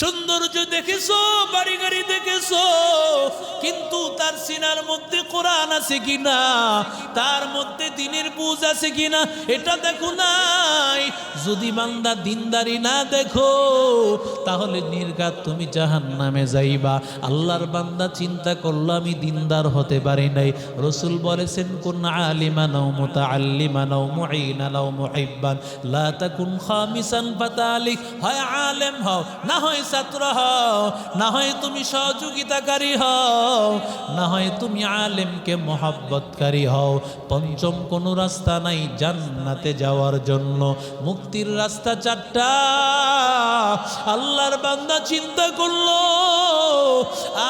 সৌন্দর্য দেখেছ, বাড়ি গাড়ি দেখেছ, কিন্তু তার সিনার মধ্যে কোরআন আছে কিনা? তার মধ্যে দিনের বুঝ আছে কিনা? এটা দেখো নাই। যদি বান্দা দিনদারি না দেখো, তাহলে নির্গাত তুমি জাহান নামে যাইবা। আল্লাহর বান্দা চিন্তা করল, আমি দিনদার হতে পারি নাই। রসুল বলেছেন, কোন আলিমা নাও মোতা আল্লিমা নাও মুঈনা নাও মুহিব্বান। লা হয় আলেম হও, না হয় ছাত্র হও, না হয় তুমি সহযোগিতাকারী হও, না হয় তুমি আলেমকে মহাব্বতকারী হও। পঞ্চম কোনো রাস্তা নাই জান্নাতে যাওয়ার জন্য। মুক্তির রাস্তা চারটা, আল্লাহর বান্দা চিন্তা করল।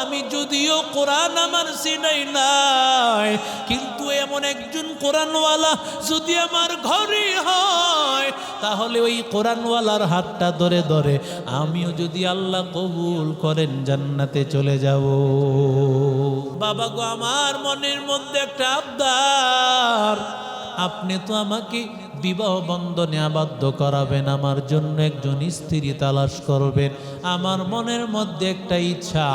আমি যদিও কোরআন আমার সিনাই নাই, কিন্তু এমন একজন কোরআনওয়ালা যদি আমার ঘরে হয়, তাহলে ওই কোরআনওয়ালার হাতটা ধরে ধরে আমিও যদি আল্লাহ কবুল করেন জান্নাতে চলে যাব। বাবা গো, আমার মনের মধ্যে একটা আবদার। আপনি তো আমাকে বিবাহ বন্ধনে আবদ্ধ করাবেন, আমার জন্য একজন স্ত্রী তালাশ করবেন। আমার মনের মধ্যে একটা ইচ্ছা,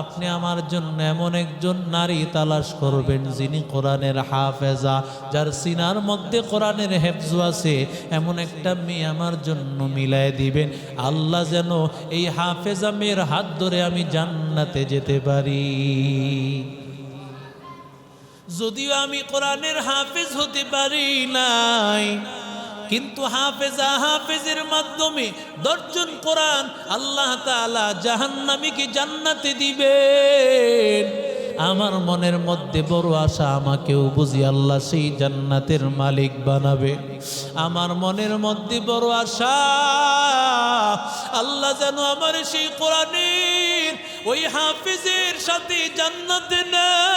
আপনি আমার জন্য এমন একজন নারী তালাশ করবেন যিনি কোরআনের হাফেজা, যার সিনার মধ্যে কোরআনের হেফজ আছে। এমন একটা মেয়ে আমার জন্য মিলায় দিবেন। আল্লাহ যেন এই হাফেজা মেয়ের হাত ধরে আমি জান্নাতে যেতে পারি। যদিও আমি কোরআনের হাফেজ হতে পারি নাই, কিন্তু হাফেজা হাফেজের মাধ্যমে দর্জন কোরআন আল্লাহ তাআলা জাহান্নামীকে জান্নাতে দিবেন। আমার মনের মধ্যে বড় আশা আমাকেও বুঝি আল্লাহ সেই জান্নাতের মালিক বানাবে। আমার মনের মধ্যে বড় আশা, আল্লাহ যেন আমার সেই কোরআনের ওই হাফিজের সাথে জান্নাতে নেন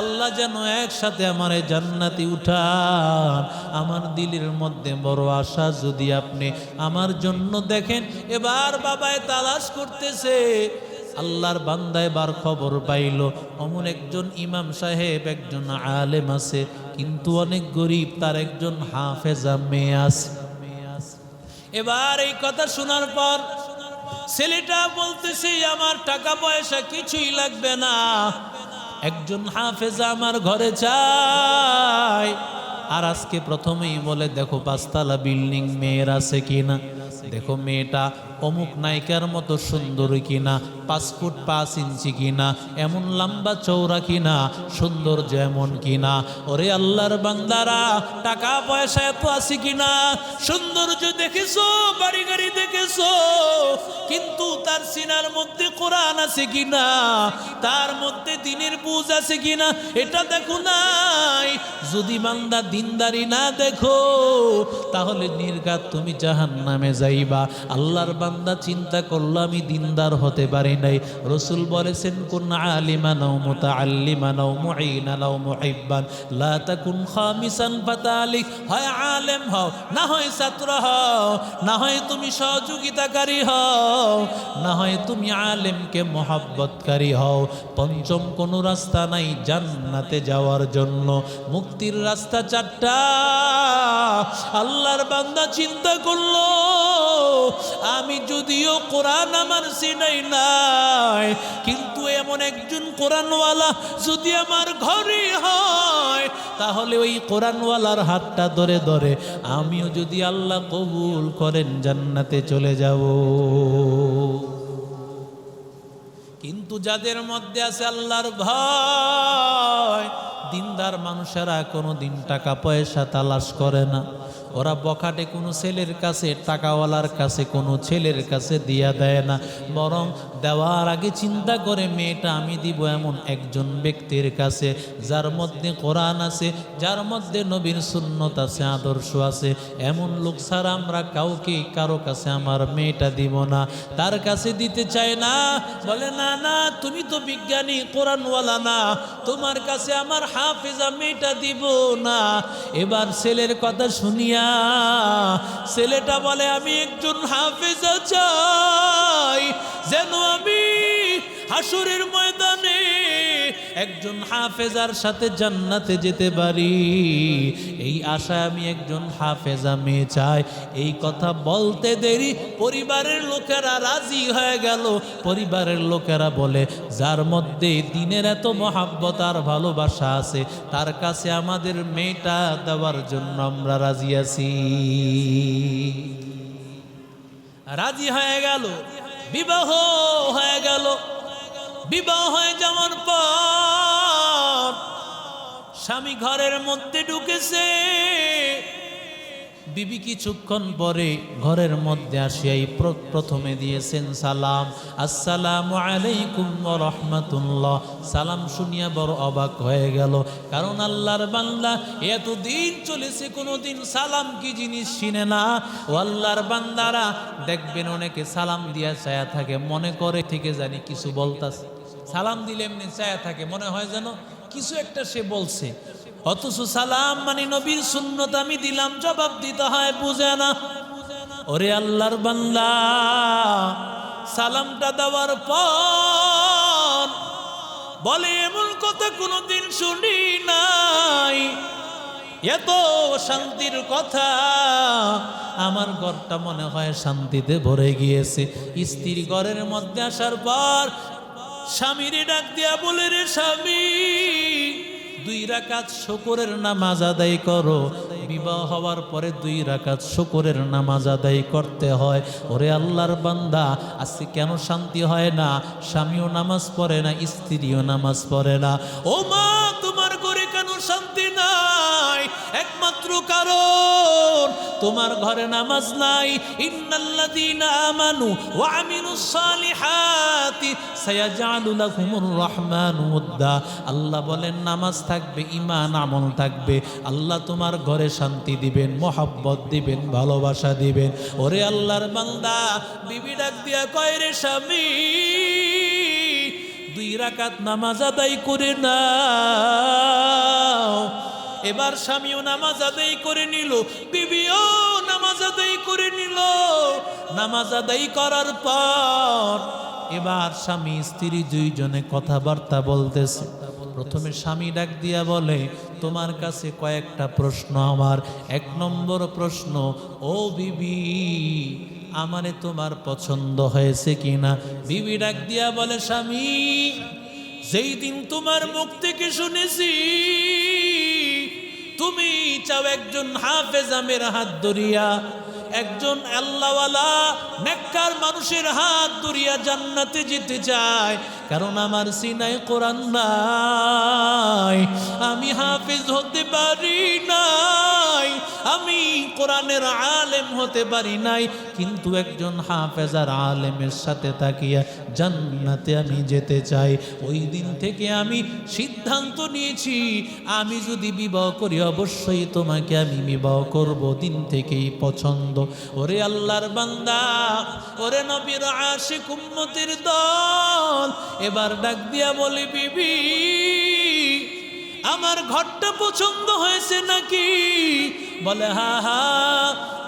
আল্লাহ যেন একসাথে আমার জান্নাতি উঠান। আমার দিলের মধ্যে বড় আশা, যদি আপনি আমার জন্য দেখেন, এবার বাবায় তালাশ করতেছে। আল্লাহর বান্দা এবার খবর পাইল, অমন একজন ইমাম সাহেব, একজন আলেম আছে, কিন্তু অনেক গরিব, তার একজন হাফেজা মেয়ে আছে। এবার এই কথা শোনার পর ছেলেটা বলতেছে, আমার টাকা পয়সা কিছুই লাগবে না। একজন হাফেজ আমার ঘরে চায়। আর আজকে প্রথমেই বলে, দেখো পাঁচতলা বিল্ডিং মেয়ের আছে কিনা? দেখো মেয়েটা অমুক নায়িকার মতো সুন্দর কিনা, পাঁচ ফুট পাঁচ ইঞ্চি কিনা, এমন লম্বা চৌড়া কিনা সৌন্দর্য এমন কিনা। ওরে আল্লাহর বান্দারা, টাকা পয়সা এত আছে কিনা? সৌন্দর্য দেখেছ বাড়ি গাড়ি দেখেছ? কিন্তু তার সিনার মধ্যে কোরআন আছে কিনা? তার মধ্যে দিনের বুঝ আছে কিনা? এটা দেখো নাই। যদি বান্দা দিনদারি না দেখো, তাহলে নির্গাত তুমি জাহান নামে যাইবা, আল্লাহর বান্দা চিন্তা করল আমি দিনদার হতে পারি নাই। রসুল বলেছেন, কোন আলিমা নাও মোতা আল্লিমা নাও মুঈনা নাও মুহিব্বান, লা তাকুন খামিসান ফাতালিক, হয় আলেম হও, না হয় ছাত্র হও, না হয় তুমি সহযোগিতাকারী হও, না হয় তুমি আলেমকে মহাব্বতকারী হও। পঞ্চম কোনো রাস্তা নাই জান্নাতে যাওয়ার জন্য। মুক্তির রাস্তা চারটা। আল্লাহর বান্দা চিন্তা করল আমি যদিও কোরআন আমার সিনাই নাই, কিন্তু এমন একজন কোরআনওয়ালা যদি আমার ঘরে হয়, তাহলে ওই কোরআনওয়ালার হাতটা ধরে ধরে আমিও যদি আল্লাহ কবুল করেন জান্নাতে চলে যাব। কিন্তু যাদের মধ্যে আছে আল্লাহর ভয়, দিনদার মানুষেরা কোনো দিন টাকা পয়সা তালাশ করে না। ওরা বখাটে কোনো ছেলের কাছে, টাকাওয়ালার কাছে, কোনো ছেলের কাছে দিয়া দেয় না। বরং দেওয়ার আগে চিন্তা করে, মেয়েটা আমি দিব এমন একজন ব্যক্তির কাছে, যার মধ্যে কোরআন আছে, যার মধ্যে নবীর সুন্নত আছে, আদর্শ আছে। এমন লোক ছাড়া আমরা কাউকে কারও কাছে আমার মেয়েটা দিব না। তার কাছে দিতে চায় না, বলে, না না, তুমি তো বিজ্ঞানী, কোরআনওয়ালা না। তোমার কাছে আমার হাফেজা মেয়েটা দিব না। এবার ছেলের কথা শুনিয়া ছেলেটা বলে আমি একজন হাফেজা চাই। যেন আমি হাসুরের ময়দানে একজন হাফেজার সাথে জান্নাতে যেতে পারি। এই আশায় আমি একজন হাফেজা মেয়ে চাই। এই কথা বলতে দেরি, পরিবারের লোকেরা রাজি হয়ে গেল। পরিবারের লোকেরা বলে, যার মধ্যে দিনের এত মহাব্বত আর ভালোবাসা আছে, তার কাছে আমাদের মেয়েটা দেওয়ার জন্য আমরা রাজি আছি। রাজি হয়ে গেল, বিবাহ হয়ে গেল। বিবাহ হয়ে যাওয়ার পর স্বামী ঘরের মধ্যে ঢুকেছে। বিবি কিছুক্ষণ পরে ঘরের মধ্যে আসিয়াই প্র- প্রথমে দিয়েছেন সালাম। আসসালামু আলাইকুম রাহমাতুল্লাহ। সালাম শুনিয়া বড় অবাক হয়ে গেল। কারণ আল্লাহর বান্দা, এতদিন চলেছে, কোনোদিন সালাম কি জিনিস চিনে না। ও আল্লাহর বান্দারা দেখবেন অনেকে সালাম দিয়া চায়া থাকে, মনে করে থেকে জানি কিছু বলতাছে। সালাম দিলে এমনি চায়া থাকে, মনে হয় যেন কিছু একটা সে বলছে। অথচ সালাম মানে নবীর সুন্নত আমি দিলাম, জবাব দিতে হয়, বুঝে না। ওরে আল্লাহর বান্দা, সালামটা দেওয়ার পর বলে, এমন কথা কোনোদিন শুনি নাই। এত শান্তির কথা আমার ঘরটা মনে হয় শান্তিতে ভরে গিয়েছে। স্ত্রী ঘরের মধ্যে আসার পর স্বামীরে ডাক দিয়া বলে, রে স্বামী দুই রাকাত শকরের নামাজ আদায় করো। বিবাহ হওয়ার পরে দুই রাকাত শকরের নামাজ আদায় করতে হয়। ওরে আল্লাহর বান্দা, আজকে কেন শান্তি হয় না? স্বামীও নামাজ পড়ে না, স্ত্রীও নামাজ পড়ে না। ও মা ঘরে কেন শান্তি নাই? একমাত্র কারণ, তোমার ঘরে নামাজ নাই। ইন্নাল্লাযীনা আমানু ওয়া আমিলুস আল্লাহ বলেন, নামাজ থাকবে, ঈমান আমল থাকবে। আল্লাহ তোমার ঘরে শান্তি দিবেন, মোহাব্বত দিবেন, ভালোবাসা দিবেন। ওরে আল্লাহর বান্দা, বিবি ডাক দিয়া, কয় রে স্বামী? দুই রাকাত নামাজ আদায় করে নাও। এবার স্বামীও নামাজ আদায় করে নিল, বিবিও নামাজ আদায় করে নিল। নামাজ আদায় করার পর এবার স্বামী, স্ত্রী দুইজনে কথাবার্তা বলতেছে। প্রথমে স্বামী ডাক দিয়া বলে, তোমার কাছে কয়েকটা প্রশ্ন আমার। এক নম্বর প্রশ্ন, ও বিবি আমারে তোমার পছন্দ হয়েছে কিনা? বিবি ডাক দিয়া বলে, স্বামী, যেই দিন তোমার মুখ থেকে শুনেছি, তুমি চাও একজন হাফেজ আমের হাত ধরিয়া, একজন আল্লাহওয়ালা নেককার মানুষের হাত ধরিয়া জান্নাতে যেতে চায়। কারণ আমার সিনাই কোরআন নাই, আমি হাফেজ হতে পারি নাই আমি কোরআনের আলেম হতে পারি নাই, কিন্তু একজন হাফেজার আলেমের সাথে তাকিয়া জান্নাতে আমি যেতে চাই। ওই দিন থেকে আমি সিদ্ধান্ত নিয়েছি, আমি যদি বিবাহ করি অবশ্যই তোমাকে আমি বিবাহ করব, দিন থেকেই পছন্দ। ওরে আল্লাহর বান্দা, ওরে নবীর আশিক উম্মতের দল, এবার ডাক দিয়া বলি, বিবি আমার ঘরটা পছন্দ হয়েছে নাকি? বলে, হা হা,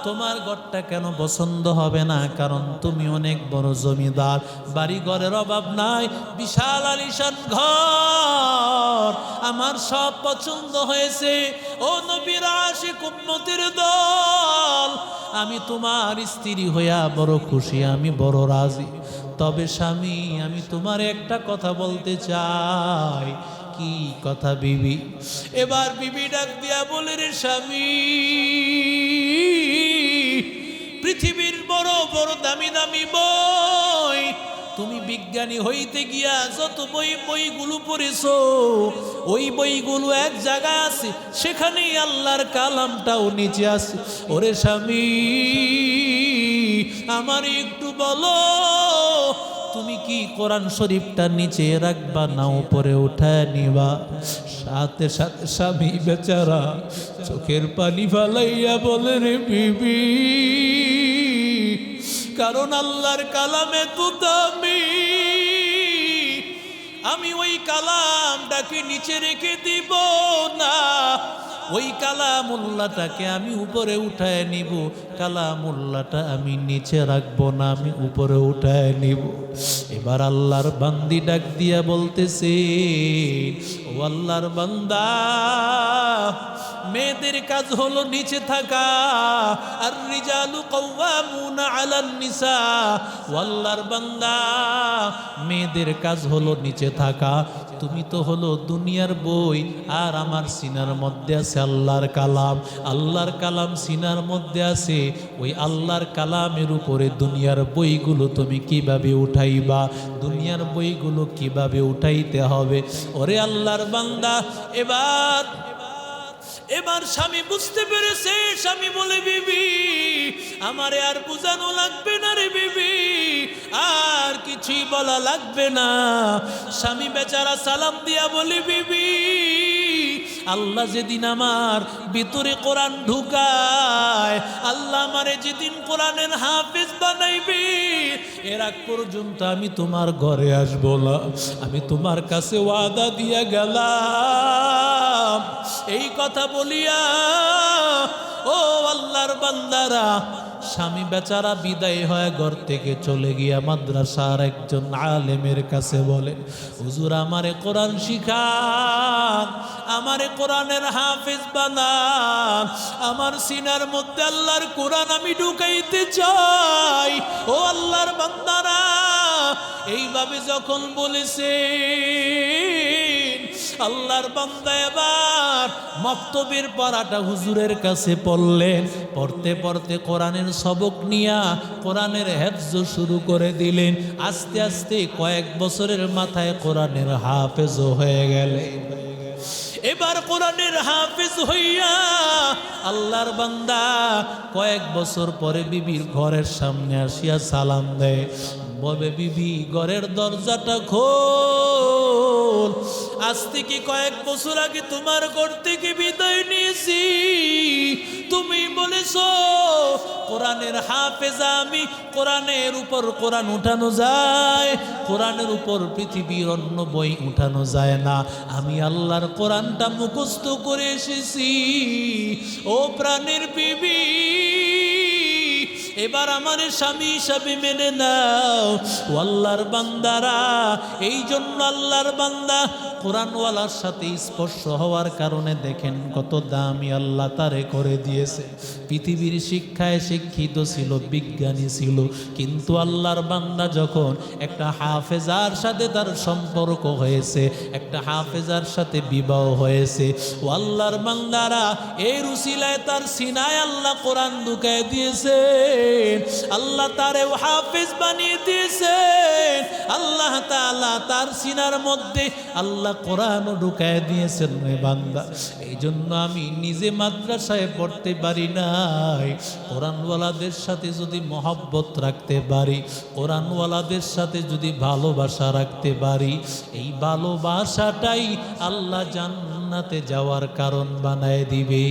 তোমার ঘরটা কেন পছন্দ হবে না? কারণ তুমি অনেক বড় জমিদার। বাড়ি ঘরের অভাব নাই, বিশাল আলিশান ঘর। আমার সব পছন্দ হয়েছে। ও নবীর, আশিক উম্মতের দল। আমি তোমার স্ত্রী হইয়া বড় খুশি, আমি বড় রাজি। তবে স্বামী, আমি তোমার একটা কথা বলতে চাই। কি কথা বিবি? এবার বিবি ডাক দিয়া বলে, রে স্বামী, পৃথিবীর বড় বড় দামি দামি বই তুমি বিজ্ঞানী হইতে গিয়া যত বই, বইগুলো পড়েছো, ওই বইগুলো এক জায়গায় আছে, সেখানেই আল্লাহর কালামটাও নিচে আছে। ওরে স্বামী, আমার একটু বলো। তুমি কি কোরআন শরীফটা নিচে রাখবা না উপরে উঠায় নিবা? সাথে সাথে স্বামী বেচারা চোখের পানি ফালাইয়া বলে, রে বিবি, কারণ আল্লাহর কালামে তো দামি। আমি ওই কালামটাকে নিচে রেখে দিব না। ওই কালামুল্লাটাকে আমি উপরে উঠায় নিব, কালামুল্লাটা আমি নিচে রাখব না, আমি উপরে উঠায় নিব। এবার আল্লাহর বান্দি ডাক দিয়া বলতেছে, ও আল্লাহর বান্দা মেয়েদের কাজ হলো নিচে থাকা। আর রিজালু কওয়ামুনা আলান নিসা। ওয়াল্লার বান্দা, মেয়েদের কাজ হলো নিচে থাকা। তুমি তো হলো দুনিয়ার বই, আর আমার সিনার মধ্যে আছে আল্লাহর কালাম। আল্লাহর কালাম সিনার মধ্যে আছে। ওই আল্লাহর কালামের উপরে দুনিয়ার বইগুলো তুমি কীভাবে উঠাইবা? দুনিয়ার বইগুলো কীভাবে উঠাইতে হবে? ওরে আল্লাহর বান্দা, এবার এবার স্বামী বুঝতে পেরেছে, স্বামী বলে, বিবি, আমারে আর বোঝানো লাগবে না রে বিবি, আর কিছুই বলা লাগবে না। স্বামী বেচারা সালাম দিয়া বলি, বিবি আল্লাহ যেদিন আমার ভিতরে কোরআন ঢুকায়, আল্লাহ আমারে যেদিন কোরআনের হাফিজ বানাইবে, এর আগ পর্যন্ত আমি তোমার ঘরে আসব না। আমি তোমার কাছে ওয়াদা দিয়া গেলাম। এই কথা বলিয়া, ও আল্লাহর বান্দারা স্বামী বেচারা বিদায় হয় ঘর থেকে চলে গিয়া মাদ্রাসার একজন আলেমের কাছে বলে, হুজুর, আমারে কোরআন শিখান, আমারে কোরআনের হাফিজ বানান, আমার সিনার মধ্যে আল্লাহর কোরআন আমি ঢুকাইতে চাই। ও আল্লাহর বান্দারা, এইভাবে যখন বলেছে আল্লাহর বান্দা এবার মক্তবের পড়াটা হুজুরের কাছে পড়লেন পড়তে পড়তে কোরআনের সবক নিয়া কোরআনের হেফজ শুরু করে দিলেন। আস্তে আস্তে কয়েক বছরের মাথায় কোরআনের হাফেজ হয়ে গেলেন এবার কোরআনের হাফিজ হইয়া আল্লাহর বান্দা কয়েক বছর পরে বিবির ঘরের সামনে আসিয়া সালাম দেয়। ববে বিবি, ঘরের দরজাটা খোল। আজ থেকে কয়েক বছর আগে তোমার ঘর থেকে বিদায় নিয়েছি। তুমি বলেছ, কোরআনের হাফেজা আমি, কোরআনের উপর কোরআন উঠানো যায়, কোরআনের উপর পৃথিবীর অন্য বই উঠানো যায় না। আমি আল্লাহর কোরআনটা মুখস্থ করে এসেছি। ও প্রাণের বিবি এবার আমার স্বামী হিসাবে মেনে নাও। আল্লাহর বান্দারা এই জন্য আল্লাহর বান্দা কোরআনওয়ালার সাথে স্পর্শ হওয়ার কারণে দেখেন কত দামি আল্লাহ তারে করে দিয়েছে। পৃথিবীর শিক্ষায় শিক্ষিত ছিল, বিজ্ঞানী ছিল, কিন্তু আল্লাহর বান্দা যখন একটা হাফেজার সাথে তার সম্পর্ক হয়েছে, একটা হাফেজার সাথে বিবাহ হয়েছে, ও আল্লাহর বান্দারা এই রুসিলায় তার সিনায় আল্লাহ কোরআন ঢুকায় দিয়েছে। আল্লাহ তারে হাফেজ বানিয়ে দিয়েছেন আল্লাহ তাআলা তার সিনার মধ্যে আল্লাহ কোরআন ঢুকায় দিয়েছেন রে বান্দা। এই জন্য আমি নিজে মাদ্রাসায় পড়তে পারি নাই। কোরআনওয়ালাদের সাথে যদি মহব্বত রাখতে পারি, কোরআনওয়ালাদের সাথে যদি ভালোবাসা রাখতে পারি, এই ভালোবাসাটাই আল্লাহ জান্নাতে যাওয়ার কারণ বানায় দিবে।